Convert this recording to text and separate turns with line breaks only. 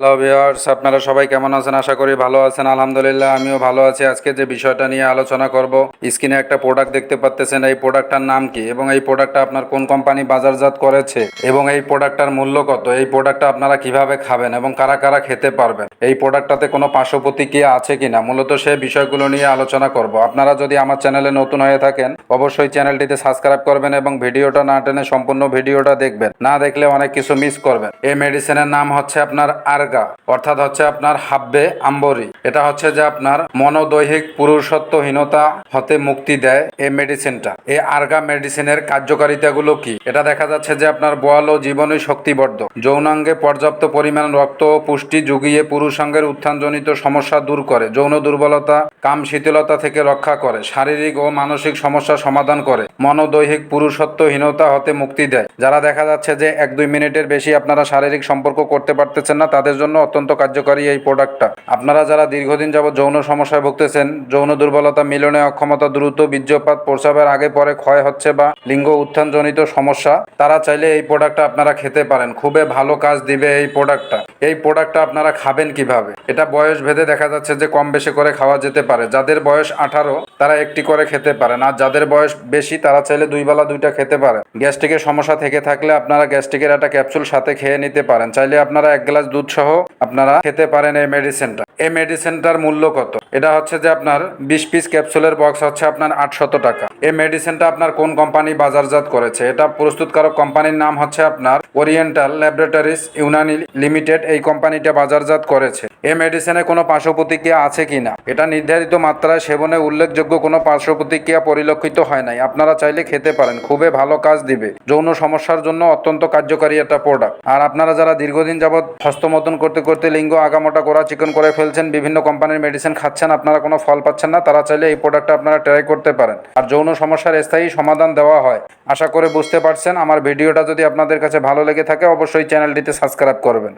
Hello viewers আপনারা সবাই কেমন আছেন? আশা করি ভালো আছেন। আলহামদুলিল্লাহ, আমিও ভালো আছি। আজকে যে বিষয়টা নিয়ে আলোচনা করব, স্ক্রিনে একটা প্রোডাক্ট দেখতে পাচ্তেছেন। এই প্রোডাক্টটার নাম কি এবং এই প্রোডাক্টটা আপনার কোন কোম্পানি বাজারজাত করেছে এবং এই প্রোডাক্টটার মূল্য কত? এই প্রোডাক্টটা আপনারা কীভাবে খাবেন এবং কারা কারা খেতে পারবেন? এই প্রোডাক্টটাতে কোনো পার্শ্ব প্রতিক্রিয়া আছে কিনা? মূলত সেই বিষয়গুলো নিয়ে আলোচনা করব। আপনারা যদি আমার চ্যানেলে নতুন হয়ে থাকেন, অবশ্যই চ্যানেলটিতে সাবস্ক্রাইব করবেন এবং ভিডিওটা না টেনে সম্পূর্ণ ভিডিওটা দেখবেন। না দেখলে অনেক কিছু মিস করবেন। এই মেডিসিনের নাম হচ্ছে আপনার আর্গা অর্থাৎ হচ্ছে আপনার হাব্বে আম্বরি। এটা হচ্ছে যে আপনার মনোদৈহিক পুরুষত্বহীনতা হতে মুক্তি দেয় এই মেডিসিনটা এই আর্গা মেডিসিনের কার্যকারিতাগুলো কি? এটা দেখা যাচ্ছে যে আপনার বল ও জীবনী শক্তিবর্ধক। যৌনাঙ্গে পর্যাপ্ত পরিমাণ রক্ত ও পুষ্টি জুগিয়ে পুরুষাঙ্গের উত্থানজনিত সমস্যা দূর করে, যৌন দুর্বলতা, কাম শিথিলতা থেকে রক্ষা করে, শারীরিক ও মানসিক সমস্যা সমাধান করে, মনোদৈহিক পুরুষত্বহীনতা হতে মুক্তি দেয়। যারা দেখা যাচ্ছে যে এক দুই মিনিটের বেশি আপনারা শারীরিক সম্পর্ক করতে পারতেছেন না, তাদের জন্য অত্যন্ত কার্যকারী এই প্রোডাক্টটা আপনারা যারা দীর্ঘদিন যাবত যৌন সমস্যায় ভুগতেছেন, যৌন দুর্বলতা মিলনে অক্ষমতা দ্রুত, বীর্যপাত, প্রস্রাবের আগে, পরে ক্ষয় হচ্ছে বা লিঙ্গ উত্থানজনিত সমস্যা, তারা চাইলে এই প্রোডাক্টটা আপনারা খেতে পারেন। খুবই ভালো কাজ দিবে এই প্রোডাক্টটা এই প্রোডাক্টটা আপনারা খাবেন কীভাবে? এটা বয়স ভেদে দেখা যাচ্ছে যে কম বেশি করে খাওয়া যেতে পারে। যাদের বয়স আঠারো, তারা একটি করে খেতে পারেন। আর যাদের বয়স বেশি, তারা চাইলে দুই বেলা দুইটা খেতে পারেন। গ্যাস্ট্রিকের সমস্যা থেকে থাকলে আপনারা গ্যাস্ট্রিকের একটা ক্যাপসুল সাথে খেয়ে নিতে পারেন। চাইলে আপনারা এক গ্লাস দুধ সহ আপনারা খেতে পারেন এই মেডিসিনটা এই মেডিসিনটার মূল্য কত? এটা হচ্ছে যে আপনার বিশ পিস ক্যাপসুলের বক্স হচ্ছে আপনার আটশত টাকা। এই মেডিসিনটা আপনার কোন কোম্পানি বাজারজাত করেছে? এটা প্রস্তুতকারক কোম্পানির নাম হচ্ছে আপনার ওরিয়েন্টাল ল্যাবরেটরিজ ইউনানি লিমিটেড এই কোম্পানিটা বাজারজাত করেছে। এই মেডিসিনে কোনো পার্শ্ব প্রতিক্রিয়া আছে কিনা? এটা নির্ধারিত মাত্রায় সেবনে উল্লেখযোগ্য কোনো পার্শ্ব প্রতিক্রিয়া পরিলক্ষিত হয় নাই। আপনারা চাইলে খেতে পারেন। খুবই ভালো কাজ দিবে। যৌন সমস্যার জন্য অত্যন্ত কার্যকারী একটা প্রোডাক্ট আর আপনারা যারা দীর্ঘদিন যাবৎ হস্তমতন করতে করতে লিঙ্গ আগামোটা করা চিকন করে ফেলছেন, বিভিন্ন কোম্পানির মেডিসিন খাচ্ছেন, আপনারা কোনো ফল পাচ্ছেন না, তারা চাইলে এই প্রোডাক্টটা আপনারা ট্রাই করতে পারেন। আর যৌন সমস্যার স্থায়ী সমাধান দেওয়া হয়। আশা করে বুঝতে পারছেন, আমার ভিডিওটা যদি আপনাদের কাছে ভালো লেগে থাকে, অবশ্যই চ্যানেলটিতে সাবস্ক্রাইব করবেন।